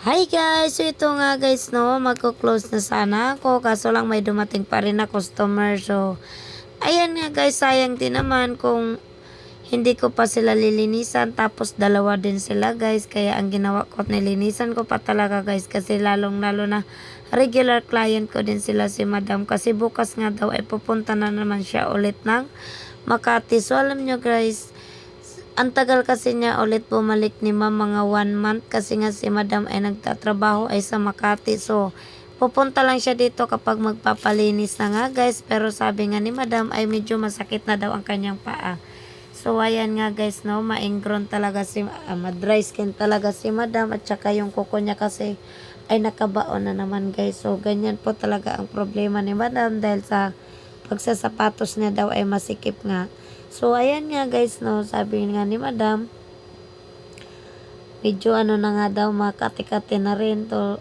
Hi guys! So ito nga guys no, magko-close na sana ako kaso lang may dumating pa rin na customer. So ayan nga guys, sayang din naman kung hindi ko pa sila lilinisan tapos dalawa din sila guys. Kaya ang ginawa ko, nilinisan ko pa talaga guys kasi lalong lalo na regular client ko din sila si madam. Kasi bukas nga daw ay pupunta na naman siya ulit ng Makati. So alam nyo guys, ang tagal kasi niya ulit bumalik ni ma'am mga one month kasi nga si madam ay nagtatrabaho ay sa Makati. So, pupunta lang siya dito kapag magpapalinis na nga guys. Pero sabi nga ni madam ay medyo masakit na daw ang kanyang paa. So, ayan nga guys, no, maingron talaga si, uh, dry skin talaga si madam at saka yung kuko niya kasi ay nakabaon na naman guys. So, ganyan po talaga ang problema ni madam dahil sa pagsasapatos niya daw ay masikip nga. So, ayan nga guys, no, sabi nga ni madam, medyo ano na nga daw, makati-kati na rin to.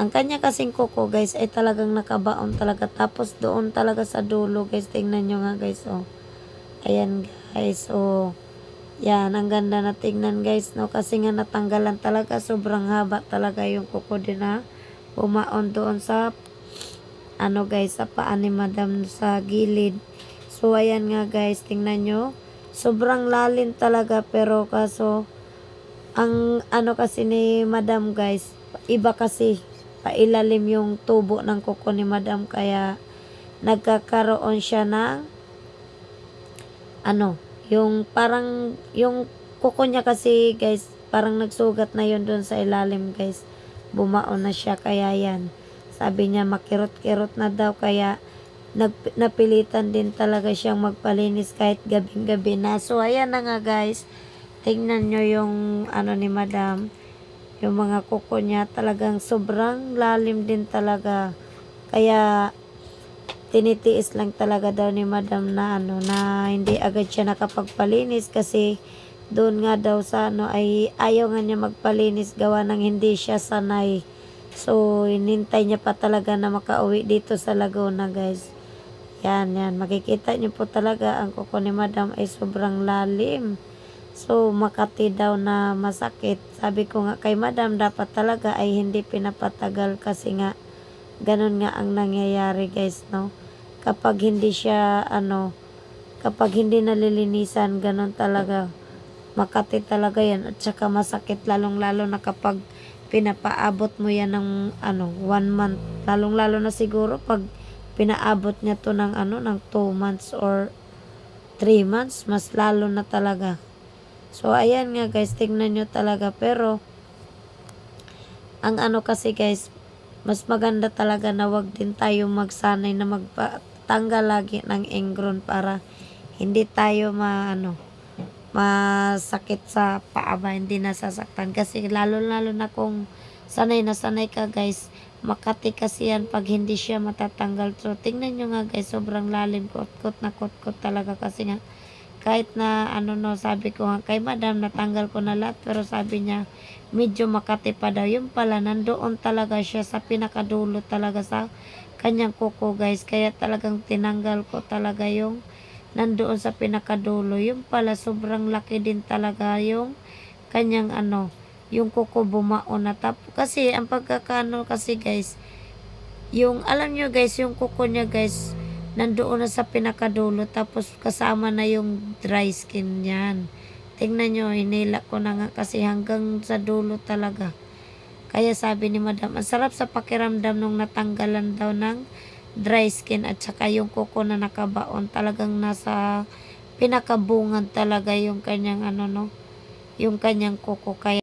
Ang kanya kasing kuko guys ay talagang nakabaon talaga. Tapos doon talaga sa dulo guys, tingnan nyo nga guys, oh. Ayan guys, oh. Yan, ang ganda na tingnan guys, no, kasi nga natanggalan talaga, sobrang haba talaga yung kuko din na bumaon doon sa ano guys, sa paa ni madam sa gilid. So, ayan nga guys, tingnan nyo. Sobrang lalim talaga, pero kaso, ang ano kasi ni madam guys, iba kasi, pailalim yung tubo ng kuko ni madam, kaya nagkakaroon siya ng, ano, yung parang, yung kuko niya kasi guys, parang nagsugat na yun doon sa ilalim guys. Bumaon na siya, kaya yan. Sabi niya, makirot-kirot na daw, kaya, nag, napilitan din talaga siyang magpalinis kahit gabing-gabi na. So, ayan na nga guys. Tingnan nyo yung ano ni madam. Yung mga kuko niya talagang sobrang lalim din talaga. Kaya tinitiis lang talaga daw ni madam na ano na hindi agad siya nakapagpalinis kasi doon nga daw sa ano ay ayaw nga niya magpalinis gawa ng hindi siya sanay. So, inintay niya pa talaga na makauwi dito sa Laguna, guys. Yan, yan. Makikita niyo po talaga ang kuko ni madam ay sobrang lalim. So, makati daw na masakit. Sabi ko nga kay madam, dapat talaga ay hindi pinapatagal kasi nga ganun nga ang nangyayari guys, no? Kapag hindi siya, ano, kapag hindi nalilinisan, ganun talaga. Makati talaga yan. At saka masakit lalong-lalo na kapag pinapaabot mo yan ng, ano, one month. Lalong-lalo na siguro pag pinaabot niya to ng ano ng 2 months or 3 months mas lalo na talaga. So ayan nga guys tingnan nyo talaga. Pero ang ano kasi guys mas maganda talaga na wag din tayo magsanay na magtanggal lagi ng ingron para hindi tayo ma ano masakit sa paa ba hindi nasasaktan. Kasi lalo lalo na kung sanay na sanay ka guys Makati kasi yan pag hindi siya matatanggal. So, tingnan nyo nga guys, sobrang lalim, kot-kot na kot-kot talaga kasi nga, kahit na ano no, sabi ko nga kay madam, natanggal ko na lahat, pero sabi niya, medyo makati pa daw. Yung pala, nandoon talaga siya sa pinakadulo talaga sa kanyang kuko guys. Kaya talagang tinanggal ko talaga yung nandoon sa pinakadulo. Yung pala, sobrang laki din talaga yung kanyang ano, yung kuko bumaon na tap kasi ang pagkakano kasi guys yung alam nyo guys yung kuko niya guys nandoon na sa pinakadulo tapos kasama na yung dry skin niyan. Tingnan nyo hinila ko na nga kasi hanggang sa dulo talaga. Kaya sabi ni madam ang sarap sa pakiramdam nung natanggalan daw ng dry skin at saka yung kuko na nakabaon talagang nasa pinakabungan talaga yung kanyang ano no yung kanyang kuko. Kaya